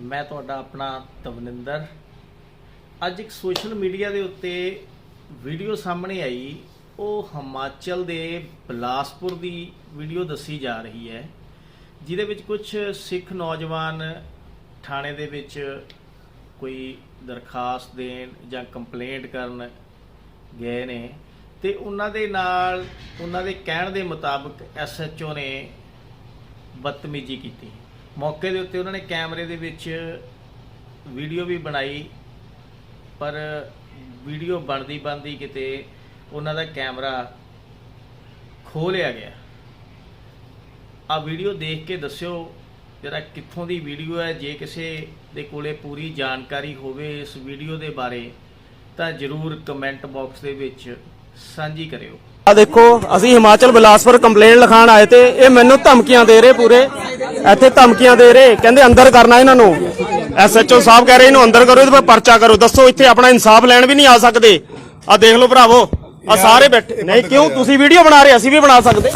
ਮੈਂ ਤੁਹਾਡਾ ਆਪਣਾ ਤਵਨਿੰਦਰ। ਅੱਜ ਇੱਕ ਸੋਸ਼ਲ ਮੀਡੀਆ ਦੇ ਉੱਤੇ ਵੀਡੀਓ ਸਾਹਮਣੇ ਆਈ। ਉਹ ਹਿਮਾਚਲ ਦੇ ਬਿਲਾਸਪੁਰ ਦੀ ਵੀਡੀਓ ਦੱਸੀ ਜਾ ਰਹੀ ਹੈ, ਜਿਹਦੇ ਵਿੱਚ ਕੁਝ ਸਿੱਖ ਨੌਜਵਾਨ ਥਾਣੇ ਦੇ ਵਿੱਚ ਕੋਈ ਦਰਖਾਸਤ ਦੇਣ ਜਾਂ ਕੰਪਲੇਂਟ ਕਰਨ ਗਏ ਨੇ ਤੇ ਉਹਨਾਂ ਦੇ ਨਾਲ, ਉਹਨਾਂ ਦੇ ਕਹਿਣ ਦੇ ਮੁਤਾਬਕ ਐਸਐਚਓ ਨੇ ਬਦਤਮੀਜ਼ੀ ਕੀਤੀ। ਮੌਕੇ ਦੇ ਉੱਤੇ ਉਹਨਾਂ ਨੇ ਕੈਮਰੇ ਦੇ ਵਿੱਚ ਵੀਡੀਓ ਵੀ ਬਣਾਈ, ਪਰ ਵੀਡੀਓ ਬਣਦੀ ਬਣਦੀ ਕਿਤੇ ਉਹਨਾਂ ਦਾ ਕੈਮਰਾ ਖੋਹ ਲਿਆ ਗਿਆ। ਆ ਵੀਡੀਓ ਦੇਖ ਕੇ ਦੱਸਿਓ ਜਿਹੜਾ ਕਿੱਥੋਂ ਦੀ ਵੀਡੀਓ ਹੈ, ਜੇ ਕਿਸੇ ਦੇ ਕੋਲੇ ਪੂਰੀ ਜਾਣਕਾਰੀ ਹੋਵੇ ਇਸ ਵੀਡੀਓ ਦੇ ਬਾਰੇ, ਤਾਂ ਜਰੂਰ ਕਮੈਂਟ ਬਾਕਸ ਦੇ ਵਿੱਚ ਸਾਂਝੀ ਕਰਿਓ। ਆ ਦੇਖੋ, ਅਸੀਂ ਹਿਮਾਚਲ ਬਿਲਾਸਪੁਰ ਕੰਪਲੇਂਟ ਲਿਖਾਣ ਆਏ ਤੇ ਇਹ ਮੈਨੂੰ ਧਮਕੀਆਂ ਦੇ ਰਹੇ ਪੂਰੇ। ਇੱਥੇ ਧਮਕੀਆਂ ਦੇ ਰਹੇ, ਕਹਿੰਦੇ ਅੰਦਰ ਕਰਨਾ ਇਹਨਾਂ ਨੂੰ। ਐਸਐਚਓ ਸਾਹਿਬ ਕਹਿ ਰਹੇ ਇਹਨੂੰ ਅੰਦਰ ਕਰੋ, ਇਹਦੇ 'ਤੇ ਪਰਚਾ ਕਰੋ। ਦੱਸੋ, ਇੱਥੇ ਆਪਣਾ ਇਨਸਾਫ ਲੈਣ ਵੀ ਨਹੀਂ ਆ ਸਕਦੇ। ਆ ਦੇਖ ਲਓ ਭਰਾਵੋ ਆ ਸਾਰੇ ਬੈਠੇ। ਨਹੀਂ, ਕਿਉਂ? ਤੁਸੀਂ ਵੀਡੀਓ ਬਣਾ ਰਹੇ, ਅਸੀਂ ਵੀ ਬਣਾ ਸਕਦੇ।